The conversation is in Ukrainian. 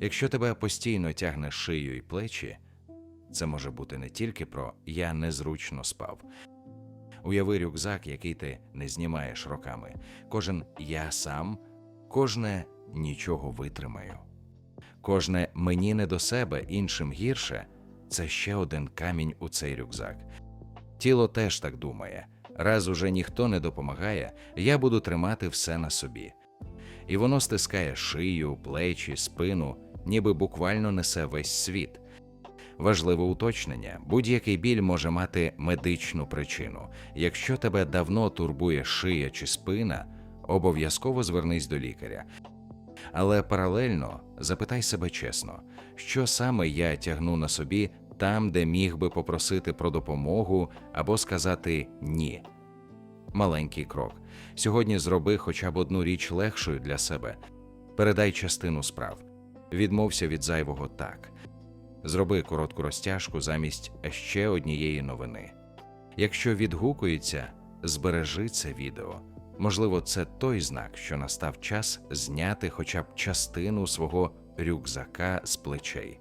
Якщо тебе постійно тягне шию і плечі, це може бути не тільки про я незручно спав. Уяви рюкзак, який ти не знімаєш роками. Кожен я сам, кожне нічого витримаю. Кожне мені не до себе, іншим гірше це ще один камінь у цей рюкзак. Тіло теж так думає. Раз уже ніхто не допомагає, я буду тримати все на собі. І воно стискає шию, плечі, спину, ніби буквально несе весь світ. Важливе уточнення: будь-який біль може мати медичну причину. Якщо тебе давно турбує шия чи спина, обов'язково звернись до лікаря. Але паралельно запитай себе чесно, що саме я тягну на собі там, де міг би попросити про допомогу або сказати ні. Маленький крок. Сьогодні зроби хоча б одну річ легшою для себе. Передай частину справ. Відмовся від зайвого так. Зроби коротку розтяжку замість ще однієї новини. Якщо відгукується, збережи це відео. Можливо, це той знак, що настав час зняти хоча б частину свого рюкзака з плечей.